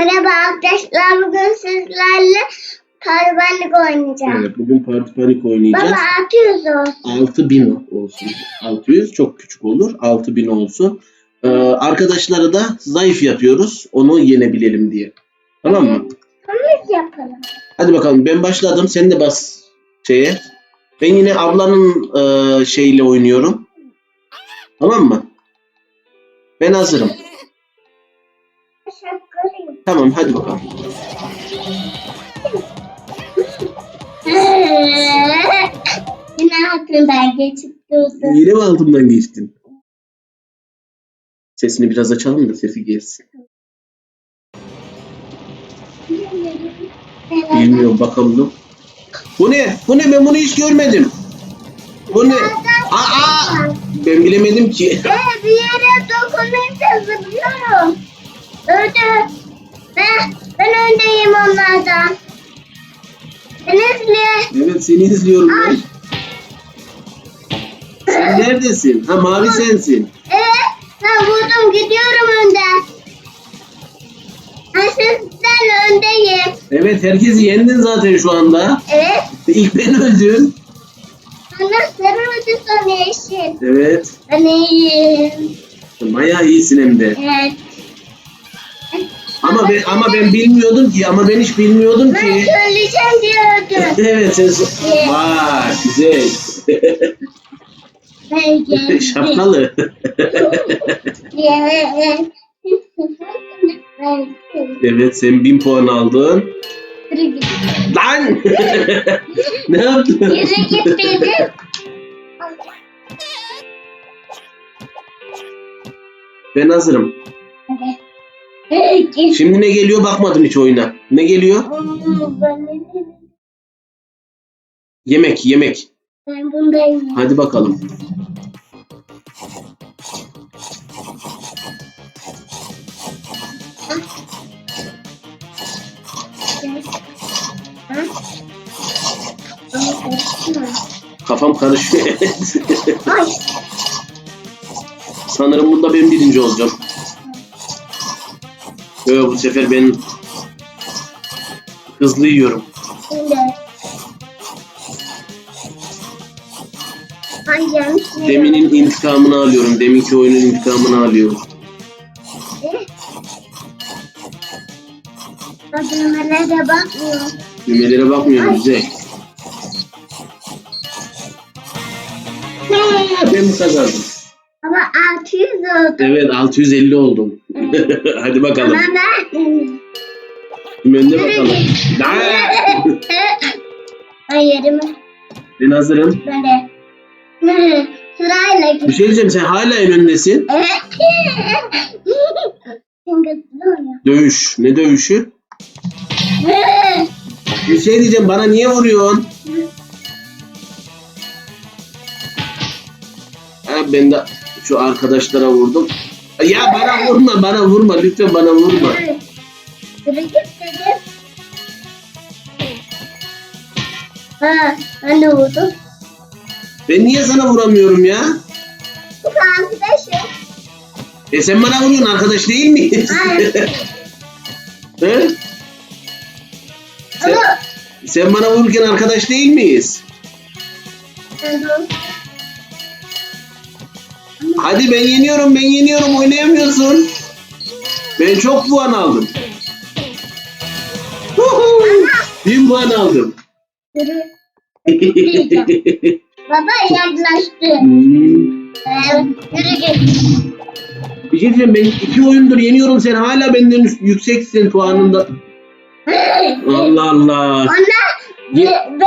Merhaba arkadaşlar. Bugün sizlerle karabenlik oynayacağım. Evet, bugün Parti Panik oynayacağız. Baba atıyoruz olsun. 6000 olsun. 600 çok küçük olur. 6000 olsun. Ee, arkadaşları da zayıf yapıyoruz. Onu yenebilelim diye. Tamam mı? Biz yapalım. Hadi bakalım ben başladım. Sen de bas şeye. Ben yine ablanın e, şeyle oynuyorum. Tamam mı? Ben hazırım. Tamam hadi bakalım. Yine aklımdan geçip durdu. Yine mi altımdan geçtin? Sesini biraz açalım da sesi gelsin. Bilmiyorum bakalım. Bu ne? Bu ne? Ben bunu hiç görmedim. Bu ne? Aa! Ben bilemedim ki. Ee, bir yere dokununca zıplıyorum. Öldü. Ben, ben öndeyim onlardan. Denizli. Evet seni izliyorum Ay. ben. Sen neredesin? Ha mavi sensin. Evet, ben vurdum gidiyorum önden. Ben sizden öndeyim. Evet herkesi yendin zaten şu anda. Evet, İlk ben öldüm. sarı ödü sonra yeşil. Evet. Ben iyiyim. Bayağı iyisin hem de. Evet. Ama ben ama ben bilmiyordum ki ama ben hiç bilmiyordum Ben ki. söyleyeceğim diye öldüm. Evet sen Vay güzel. Ben geldim. Şapkalı. Evet. Ben evet sen 1000 puan aldın. Yürü git. Lan! ne yaptın? Yürü git dedim. Ben hazırım. Şimdi ne geliyor bakmadım hiç oyuna. Ne geliyor? Yemek, yemek. Ben bundayım. Hadi bakalım. Kafam karışıyor. Sanırım bunda ben birinci olacağım. Yo, bu sefer ben hızlı yiyorum. Şimdi. Deminin intikamını alıyorum. Deminki oyunun intikamını alıyorum. Da bakmıyor. Düğmelere bakmıyorum güzel. Ben kazandım? Ama 600 oldu. Evet 650 oldum. Hadi bakalım. Ama ben... Dümende bakalım. Hayır mi? Ben hazırım. Böyle. Hı, Sırayla Bir git. şey diyeceğim sen hala en öndesin. Dövüş. Ne dövüşü? Bir şey diyeceğim bana niye vuruyorsun? Ha, ben de şu arkadaşlara vurdum. Ya bana vurma bana vurma lütfen bana vurma. Ha, ben de vurdum. Ben niye sana vuramıyorum ya? Bu arkadaşım. E sen bana vuruyorsun arkadaş değil miyiz? Hayır. He? Sen, Ama sen bana vururken arkadaş değil miyiz? de Hadi ben yeniyorum ben yeniyorum oynayamıyorsun. Ben çok puan aldım. Huhu! Bin puan aldım. Baba yaklaştı. Hmm. Evet, yürü git. Bir şey diyeceğim ben iki oyundur yeniyorum sen hala benden üst- yükseksin puanında. Allah Allah. Ben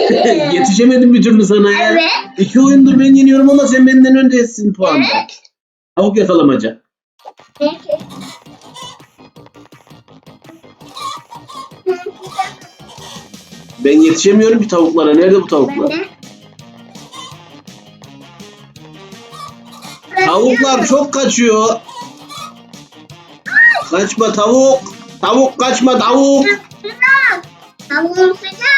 Yetişemedim bir türlü sana ya. Evet. İki oyundur ben yeniyorum ama sen benden öndesin puanda. Evet. Tavuk yakalamaca. Peki. Ben yetişemiyorum ki tavuklara. Nerede bu tavuklar? Ben de. Tavuklar çok kaçıyor. Kaçma tavuk. Tavuk kaçma tavuk. Tavuğum sıcak.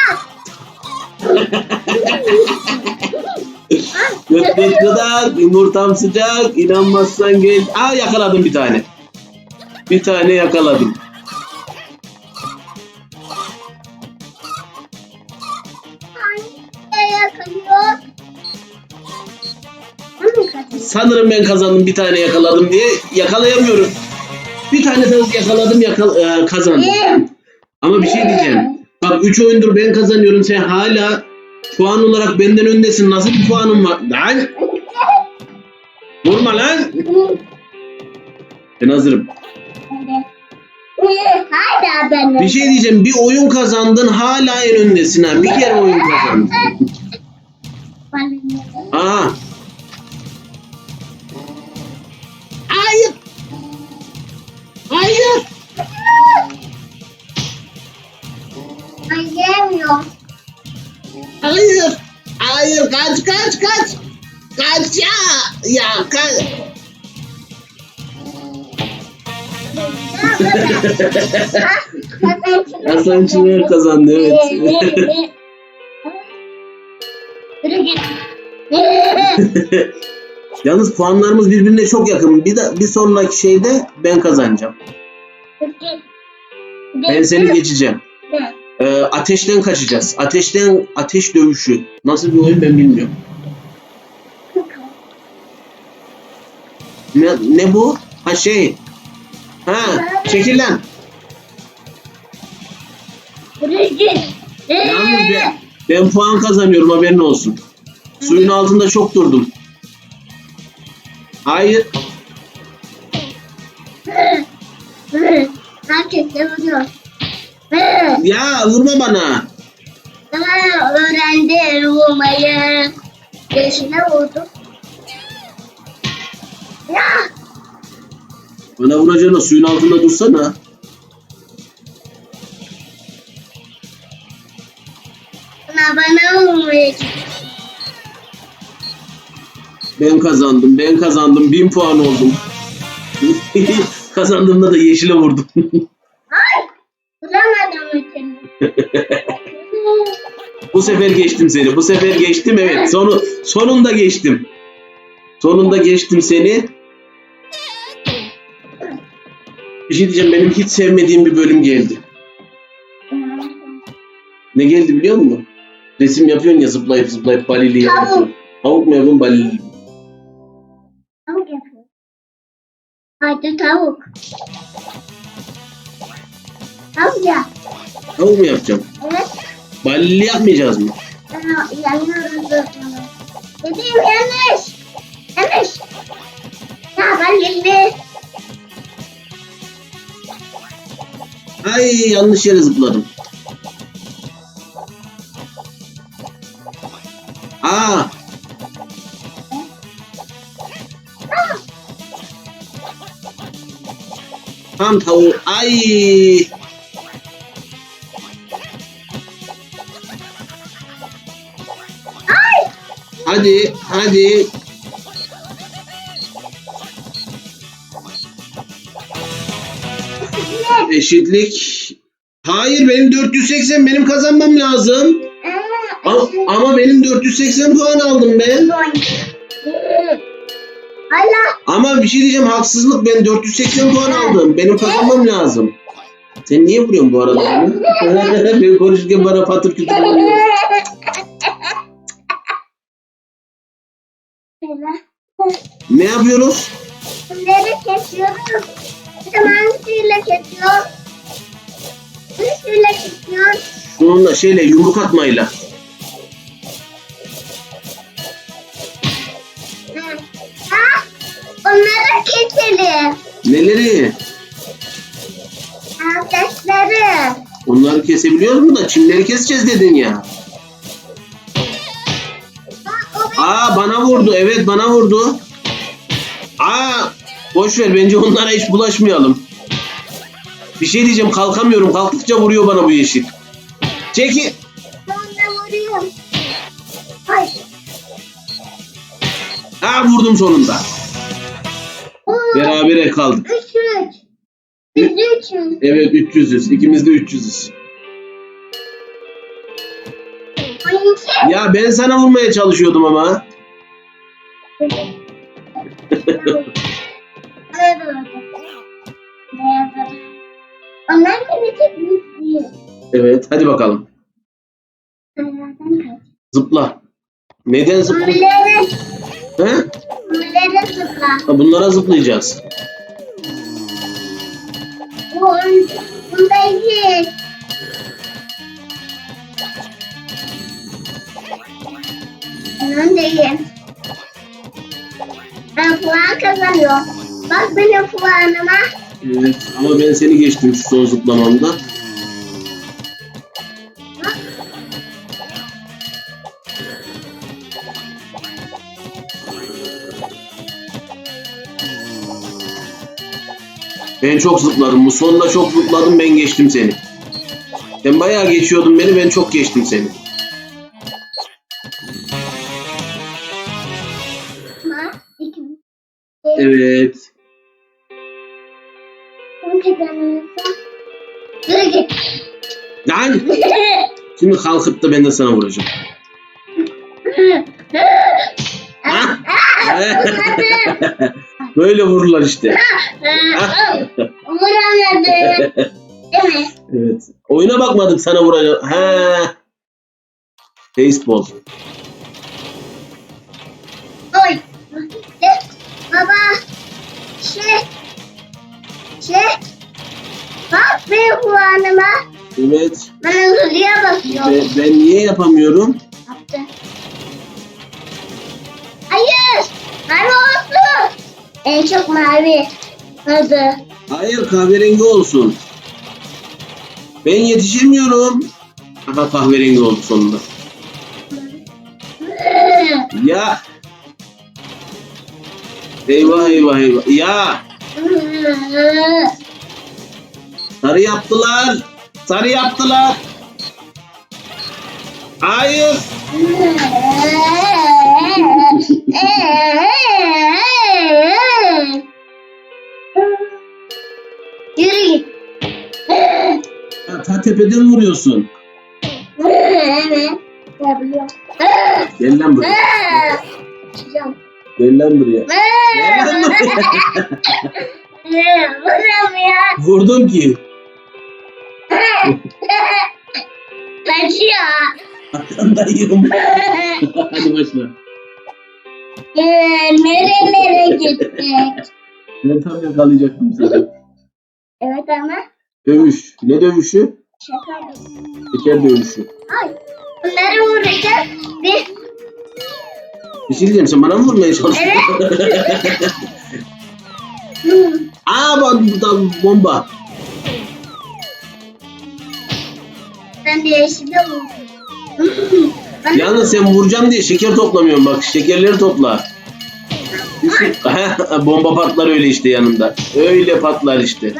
Gökdeniz kadar yumurtam sıcak inanmazsan gel. Aa yakaladım bir tane. Bir tane yakaladım. Sanırım ben kazandım bir tane yakaladım diye yakalayamıyorum. Bir tane yakaladım yakal e, kazandım. Ama bir şey diyeceğim. Bak 3 oyundur ben kazanıyorum. Sen hala puan olarak benden öndesin. Nasıl bir puanın var? Lan! Vurma lan! Ben hazırım. Hala ben. Bir şey diyeceğim. Bir oyun kazandın hala en öndesin ha. Bir kere oyun kazandın. Aha. Ay yemiyor. Hayır. Hayır. Kaç kaç kaç. Kaç ya. Ya kaç. Hasan Çınar kazandı evet. Yalnız puanlarımız birbirine çok yakın. Bir de bir sonraki şeyde ben kazanacağım. Ben seni geçeceğim. Ee, ateşten kaçacağız. Ateşten ateş dövüşü. Nasıl bir oyun ben bilmiyorum. Ne, ne bu? Ha şey. Ha çekil lan. Yürü git. Yalnız ben, ben puan kazanıyorum haberin olsun. Suyun altında çok durdum. Hayır. Herkes de vuruyor. Ya vurma bana. Tamam öğrendi vurmayı. Yaşına vurdu. Ya Bana vuracağına suyun altında dursana. bana bana vurmaya Ben kazandım, ben kazandım. Bin puan oldum. Kazandığımda da yeşile vurdum. Bu sefer geçtim seni. Bu sefer geçtim evet. Sonu sonunda geçtim. Sonunda geçtim seni. Bir şey diyeceğim benim hiç sevmediğim bir bölüm geldi. Ne geldi biliyor musun? Resim yapıyorsun ya zıplayıp zıplayıp balili yapıyorsun. Tavuk mu yapıyorsun balili? Tavuk yapıyor. Hadi tavuk. Tavuk ya. Tavuk mu yapacağım? Evet. Balili yapmayacağız mı? Yanıyoruz. Dediğim yanlış. Yanlış. Ya geldi. Ay yanlış yere zıpladım. Aa tam tavuğu. Ay. Hadi? Eşitlik. Hayır benim 480 benim kazanmam lazım. Ama, ama benim 480 puan aldım ben. Ama bir şey diyeceğim haksızlık ben 480 puan aldım. Benim kazanmam lazım. Sen niye vuruyorsun bu arada ben konuşurken bana patır kütür vuruyor. Ne yapıyoruz? Bunları kesiyoruz. Zamanlısıyla kesiyor. Üstüyle kesiyor. Bununla şeyle yumruk atmayla. Ha? Onları keselim. Neleri? Arkadaşları. Onları kesebiliyoruz mu da çimleri keseceğiz dedin ya. Aa bana vurdu. Evet bana vurdu. Aa boş ver bence onlara hiç bulaşmayalım. Bir şey diyeceğim kalkamıyorum. Kalktıkça vuruyor bana bu yeşil. Çeki. Sonra vuruyorum. Ay. Ha vurdum sonunda. Oo, Berabere kaldık. Üç üç. Biz üçüz. Evet 300'üz. İkimiz de 300'üz. Ya ben sana vurmaya çalışıyordum ama. Onlar. Evet hadi bakalım. Zıpla. Neden zıpla? He? onların Ha, bunlara zıplayacağız. Bu bundayız. Puan kazanıyorum. Bak benim puanıma. Evet ama ben seni geçtim şu son zıplamamda. Ben çok zıpladım. Bu sonda çok zıpladım ben geçtim seni. Sen bayağı geçiyordun beni ben çok geçtim seni. Evet. Lan! Şimdi kalkıp da ben de sana vuracağım. Ha? Böyle vururlar işte. Vuramadım. Değil mi? Evet. Oyuna bakmadık sana vuracağım. Ha. Baseball. Baba. Şey. Şey. Bak benim puanıma. Evet. Ben hızlıya basıyorum. Ben, ben niye yapamıyorum? Yaptı. Hayır. Mavi olsun. En çok mavi. Hadi. Hayır kahverengi olsun. Ben yetişemiyorum. Aha kahverengi oldu sonunda. Ya. Eyvah eyvah eyvah. Ya. Sarı yaptılar. Sarı yaptılar. Hayır. Yürü git. Ya, ta tepeden vuruyorsun. Evet. Gel lan buraya. Gel lan buraya. Gel lan buraya. Vuramıyor. Vurdum ki. Kaçıyor. Arkandayım. Hadi başla. Ee, nerelere gittik? Ben tam yakalayacaktım seni. Evet ama Dövüş. Ne dövüşü? şaka. Teker dövüşü. Ay. Bunları vuracağız. Bir. Bir şey diyeceğim sen bana mı vurmaya çalışıyorsun? Hmm. Aa bak burada bomba. Ben de vurdum. Ben Yalnız sen vuracağım diye şeker toplamıyorsun bak şekerleri topla. Bomba patlar öyle işte yanında. Öyle patlar işte.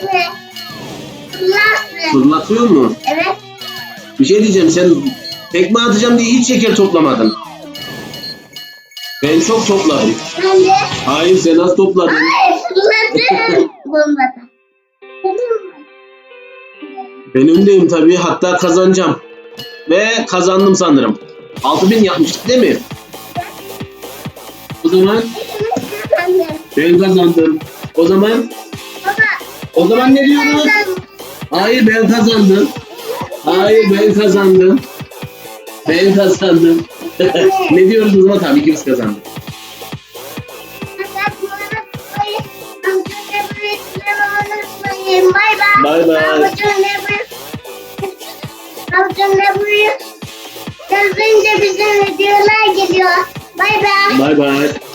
Geçme. Fırlarsın. Fırlatıyor mu? Evet. Bir şey diyeceğim sen tekme atacağım diye hiç şeker toplamadın. Ben çok topladım. Ben de. Hayır sen az topladın. Ay fırladım. Mı? Ben öndeyim tabii hatta kazanacağım. Ve kazandım sanırım. 6000 yapmıştık değil mi? O zaman Ben kazandım. O zaman. O zaman ne diyoruz? Hayır ben kazandım. Hayır ben kazandım. Ben kazandım. ne diyoruz o zaman? Tabii ikimiz kazandık. Bye bye. Bye bye. Bye bye.